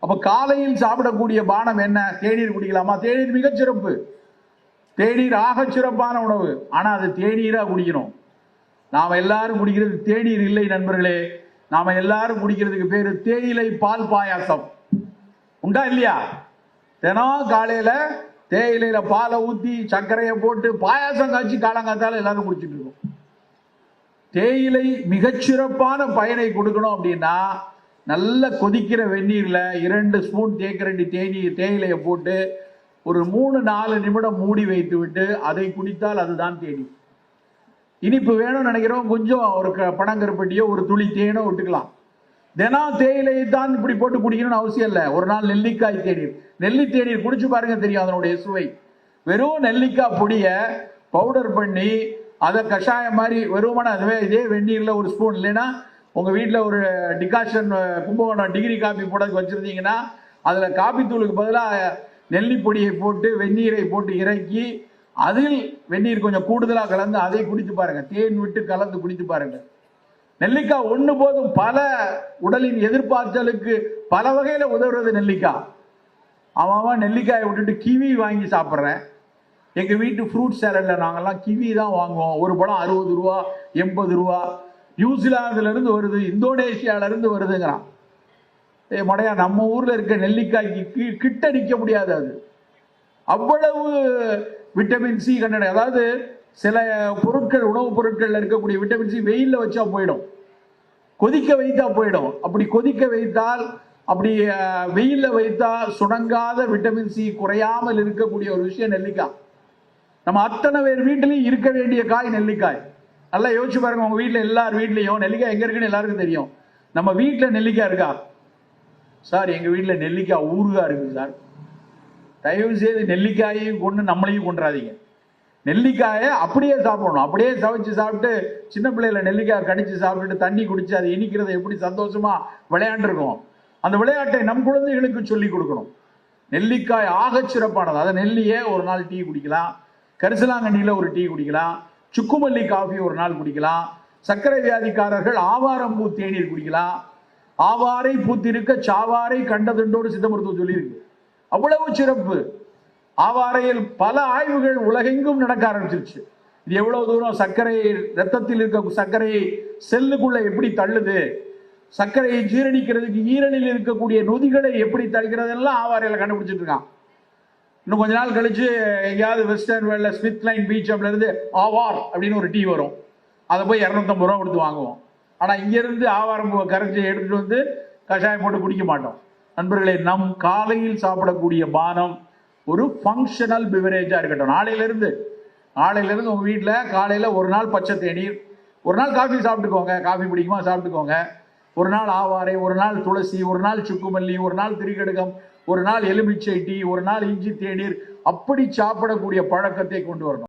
அப்ப காலையில் சாப்பிடக்கூடிய பானம் என்ன? தேநீர் குடிக்கலாமா? தேநீர் மிகச் சிறப்பு. தேநீர் ஆக சிறப்பான உணவு. ஆனா அது தேநீரா குடிக்கணும். நாம் எல்லாரும் குடிக்கிறது தேநீர் இல்லை நண்பர்களே. நாம எல்லாரும் குடிக்கிறதுக்கு பேரு தேயிலை பால் பாயாசம். உண்டா இல்லையா? தினம் காலையில தேயிலையில பாலை ஊத்தி சர்க்கரையை போட்டு பாயாசம் காய்ச்சி காலங்காத்தால எல்லாரும் குடிச்சிட்டு இருக்கோம். தேயிலை மிகச்சிறப்பான பயனை கொடுக்கணும் அப்படின்னா நல்ல கொதிக்கிற வெந்நீரில் இரண்டு ஸ்பூன் தேக்கரண்டி தேனி தேயிலையை போட்டு ஒரு மூணு நாலு நிமிடம் மூடி வைத்து விட்டு அதை குடித்தால் அதுதான் தேனி. இனிப்பு வேணும்னு நினைக்கிறோம் கொஞ்சம் ஒரு க- பனங்கருப்பட்டியோ ஒரு துளி தேனோ விட்டுக்கலாம். தினம் தேயிலையை தான் இப்படி போட்டு குடிக்கணும்னு அவசியம் இல்லை. ஒரு நாள் நெல்லிக்காய் தேநீர். நெல்லி தேநீர் குடிச்சு பாருங்க தெரியும் அதனுடைய சுவை. வெறும் நெல்லிக்காய் பொடியை பவுடர் பண்ணி அதை கஷாயம் மாதிரி வெறுமன அதுவே இதே வெந்நீரில் ஒரு ஸ்பூன் இல்லைன்னா உங்கள் வீட்டில் ஒரு டிகாஷன் கும்பகோணம் டிகிரி காப்பி போட வச்சுருந்தீங்கன்னா அதில் காப்பித்தூளுக்கு பதிலாக நெல்லி பொடியை போட்டு வெந்நீரை போட்டு இறக்கி அதில் வெந்நீர் கொஞ்சம் கூடுதலாக கலந்து அதை குடித்து பாருங்கள் தேன் விட்டு கலந்து குடித்து பாருங்கள் நெல்லிக்காய் ஒன்று போதும். பல உடலின் எதிர்பார்த்தலுக்கு பல வகையில் உதவுறது நெல்லிக்காய். அவன் நெல்லிக்காயை விட்டுட்டு கிவி வாங்கி சாப்பிட்றேன். எங்கள் வீட்டு ஃப்ரூட் சேலடில் நாங்கள்லாம் கிவி தான் வாங்குவோம். ஒரு பழம் அறுபது ரூபா எண்பது ரூபா. நியூசிலாந்துலேருந்து வருது இந்தோனேஷியாவிலேருந்து வருதுங்கிறான். ஏ மடையா நம்ம ஊரில் இருக்க நெல்லிக்காய்க்கு கி- கிட்ட நிற்க முடியாது அது. அவ்வளவு விட்டமின் சி கண்டன அதாவது சில பொருட்கள் உணவுப் பொருட்களில் இருக்கக்கூடிய விட்டமின் சி வெயிலில் வச்சா போயிடும். கொதிக்க வைத்தா போயிடும். அப்படி கொதிக்க வைத்தால் அப்படி வெயிலில் வைத்தா சுணங்காத விட்டமின் சி குறையாமல் இருக்கக்கூடிய ஒரு விஷயம் நெல்லிக்காய். நம்ம அத்தனை பேர் வீட்டிலையும் இருக்க வேண்டிய காய் நெல்லிக்காய். நல்லா யோசிச்சு பாருங்க உங்க வீட்டில் எல்லார் வீட்லேயும் நெல்லிக்காய் எங்க இருக்குன்னு எல்லாருக்கும் தெரியும். நம்ம வீட்டில் நெல்லிக்காய் இருக்கா? சார் எங்க வீட்டில் நெல்லிக்காய் ஊறுகாய் இருக்குது சார். தயவு செய்து நெல்லிக்காயையும் கொண்டு நம்மளையும் கொண்டுறாதீங்க நெல்லிக்காயை அப்படியே சாப்பிடணும். அப்படியே சவைச்சு சாப்பிட்டு சின்ன பிள்ளையில நெல்லிக்காய் கடிச்சு சாப்பிட்டுட்டு தண்ணி குடிச்சு அது இனிக்கிறத எப்படி சந்தோஷமா விளையாண்டுருக்கோம்? அந்த விளையாட்டை நம் குழந்தைகளுக்கு சொல்லி கொடுக்கணும். நெல்லிக்காய் ஆக சிறப்பானது அதை நெல்லியே ஒரு நாள் டீ குடிக்கலாம். கரிசலாங்கண்ணியில் ஒரு டீ குடிக்கலாம். சுக்குமல்லி காஃபி ஒரு நாள் குடிக்கலாம். சர்க்கரை வியாதிக்காரர்கள் ஆவாரம்பூ தேநீர் குடிக்கலாம். ஆவாரை பூத்திருக்க சாவாரை கண்டதுண்டோடு சித்த மருத்துவம் சொல்லியிருக்கு. அவ்வளவு சிறப்பு. ஆவாரையில் பல ஆய்வுகள் உலகெங்கும் நடக்க ஆரம்பிச்சிருச்சு. இது எவ்வளவு தூரம் சர்க்கரை ரத்தத்தில் இருக்க சர்க்கரையை செல்லுக்குள்ள எப்படி தள்ளுது? சர்க்கரையை ஜீரணிக்கிறதுக்கு ஈரலில் இருக்கக்கூடிய நொதிகளை எப்படி தள்ளுகிறதெல்லாம் ஆவாரையில் கண்டுபிடிச்சிட்டு இருக்கான். இன்னும் கொஞ்ச நாள் கழிச்சு எங்கேயாவது வெஸ்டர்ன் வேல்ல ஸ்மித் லைன் பீச் அப்படிலேருந்து ஆவார் அப்படின்னு ஒரு டீ வரும். அதை போய் இரநூத்தம்பது ரூபா கொடுத்து வாங்குவோம். ஆனால் இங்கேருந்து ஆவாரம் கரைஞ்சி எடுத்துகிட்டு எடுத்துட்டு வந்து கஷாயம் போட்டு குடிக்க மாட்டோம். நண்பர்களே நம் காலையில் சாப்பிடக்கூடிய பானம் ஒரு ஃபங்க்ஷனல் பிவரேஜாக இருக்கட்டும். நாளையிலேருந்து நாளையிலேருந்து உங்கள் வீட்டில் காலையில் ஒரு நாள் பச்சை தேநீர் ஒரு நாள் காஃபி சாப்பிட்டுக்கோங்க. காஃபி பிடிக்குமா? சாப்பிட்டுக்கோங்க. ஒரு நாள் ஆவாரை ஒரு நாள் துளசி ஒரு நாள் சுக்குமல்லி ஒரு நாள் திரிகடுகம் ஒரு நாள் எலுமிச்சை டீ ஒரு நாள் இஞ்சி தேநீர் அப்படி சாப்பிடக்கூடிய பழக்கத்தை கொண்டு வரணும்.